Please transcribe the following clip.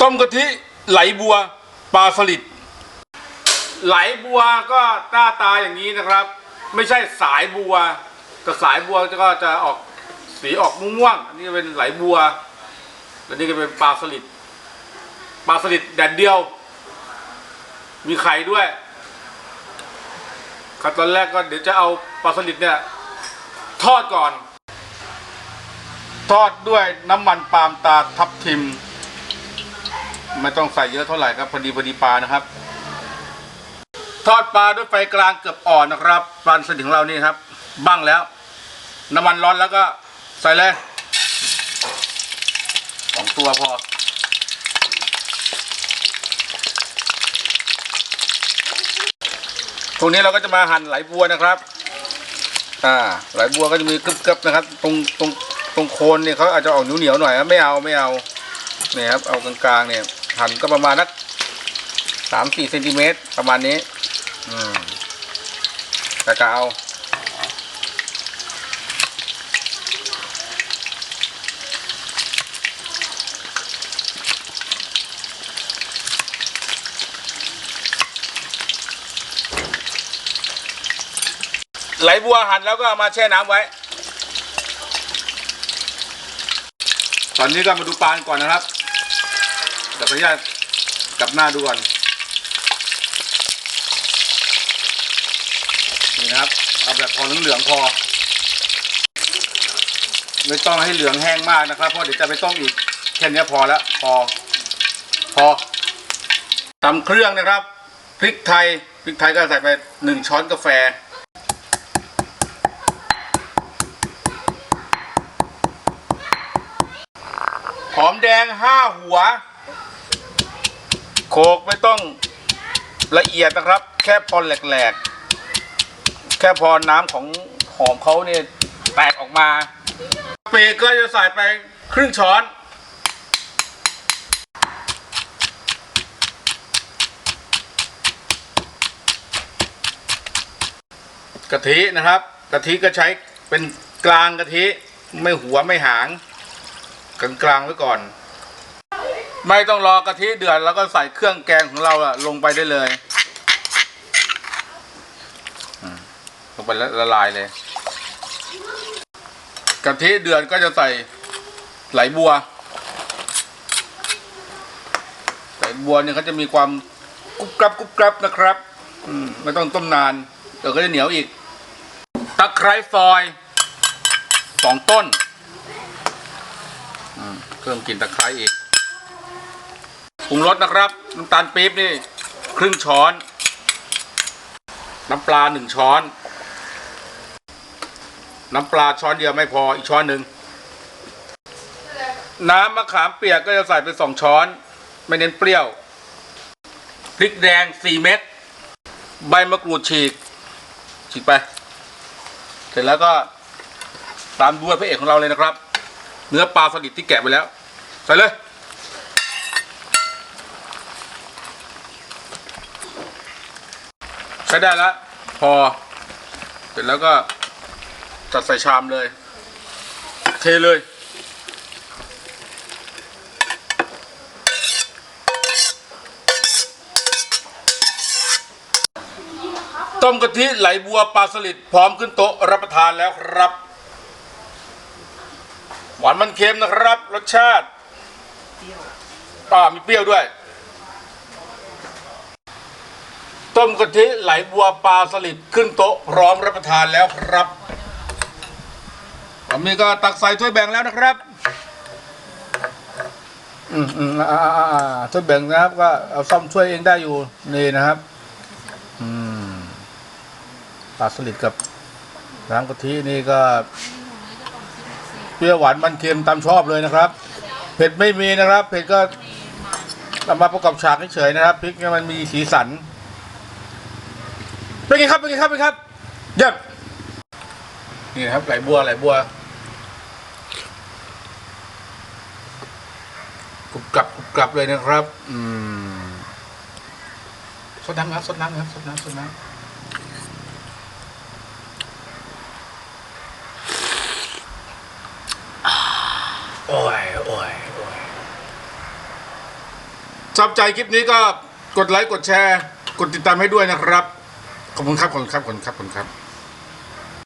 ต้มกะทิไหลบัวปลาสลิดไหลบัวก็หน้าตาอย่างนี้นะครับ ไม่ใช่สายบัวแต่สายบัวก็จะออกสีออกม่วงๆอันนี้เป็นไหลบัวแล้วนี่ก็เป็นปลาสลิดปลาสลิดแดดเดียว มีไข่ด้วยขั้นตอนแรกก็เดี๋ยวจะเอาปลาสลิดเนี่ยทอดก่อน ทอดด้วยน้ำมันปาล์มตาทับทิม ไม่ต้องใส่เยอะเท่าไหร่ครับพอดีพอดีปลานะครับ ทอดปลาด้วยไฟกลางเกือบอ่อนนะครับปลาสลิดของเรานี่ครับบ้างแล้ว น้ำมันร้อนแล้วก็ใส่เลยสองตัวพอตรงนี้เราก็จะมาหั่นไหลบัวนะครับ อ่า ไหลบัวก็จะมีกรึบๆนะครับ ตรงตรงตรงโคนเนี่ยเขาอาจจะออกเหนียวๆหน่อยนะไม่เอาไม่เอาเนี่ยครับเอากลางๆเนี่ย หั่นก็ประมาณนักสามสี่เซนติเมตรประมาณนี้ อืมแต่ก็เอาไหลบัวหั่นแล้วก็เอามาแช่น้ำไว้ ตอนนี้ก็มาดูปลาก่อนนะครับ เดี๋ยวขออนุญาตกลับหน้าดูก่อนนี่นะครับ เอาแบบพอเหลืองๆพอ ไม่ต้องให้เหลืองแห้งมากนะครับ เพราะเดี๋ยวจะไปต้มอีกแค่นี้พอแล้วพอ พอตำเครื่องนะครับพริกไทยพริกไทยก็ใส่ไปหนึ่งช้อนกาแฟหอมแดงห้าหัว โขกไม่ต้องละเอียดนะครับ แค่พอแหลกๆ แค่พอน้ำของหอมเขาเนี่ยแตกออกมาเปรก็จะใส่ไปครึ่งช้อน กะทินะครับ กะทิก็ใช้เป็นกลางกะทิ ไม่หัวไม่หางกลางๆไว้ก่อน ไม่ต้องรอกะทิเดือดแล้วก็ใส่เครื่องแกงของเราอะลงไปได้เลยลงไปแล้วละลายเลยกะทิเดือดก็จะใส่ไหลบัวไหลบัวเนี่ยเขาจะมีความกรุบกรับกรุบกรับนะครับอืมไม่ต้องต้มนานเดี๋ยวก็จะเหนียวอีกตะไคร้ซอยสองต้นเพิ่มกลิ่นตะไคร้อีก ปรุงรสนะครับ น้ำตาลปี๊บนี่ ครึ่งช้อน น้ำปลาหนึ่งช้อน น้ำปลาช้อนเดียวไม่พออีกช้อนหนึ่งน้ำมะขามเปียกก็จะใส่ไปสองช้อน ไม่เน้นเปรี้ยว พริกแดงสี่เม็ด ใบมะกรูดฉีก ฉีกไป เสร็จแล้วก็ตามด้วยพระเอกของเราเลยนะครับ เนื้อปลาสลิดที่แกะไปแล้ว ใส่เลย ใช้ได้แล้ว พอ เสร็จแล้วก็จัดใส่ชามเลย เทเลย ต้มกะทิไหลบัวปลาสลิดพร้อมขึ้นโต๊ะรับประทานแล้วครับ หวานมันเค็มนะครับ รสชาติอ่ามีเปรี้ยวด้วย ต้มกะทิไหลบัวปลาสลิดขึ้นโต๊ะพร้อมรับประทานแล้วครับผมนี่ก็ตักใส่ถ้วยแบ่งแล้วนะครับ อืมอืมอ่าอ่าอ่าอ่าถ้วยแบ่งนะครับ ก็เอาซ่อมช่วยเองได้อยู่นี่นะครับ อืมปลาสลิดกับน้ำกะทินี่ก็เปรี้ยวหวานมันเค็มตามชอบเลยนะครับ เผ็ดไม่มีนะครับ เผ็ดก็เอามาประกอบฉากเฉยๆนะครับพริกเนี่ยมันมีสีสัน เป็นไงครับเป็นไงครับเป็นไงครับเยี่ยมนี่นะครับไหลบัวไหลบัวกรุบกรับกรุบกรับเลยนะครับ อืมสดน้ำครับสดน้ำครับสดน้ำสดน้ำโอ้ยโอ้ยโอ้ยชอบใจคลิปนี้ก็กดไลค์ กดแชร์ กดติดตามให้ด้วยนะครับ ขอบคุณครับขอบคุณครับขอบคุณครับขอบคุณครับ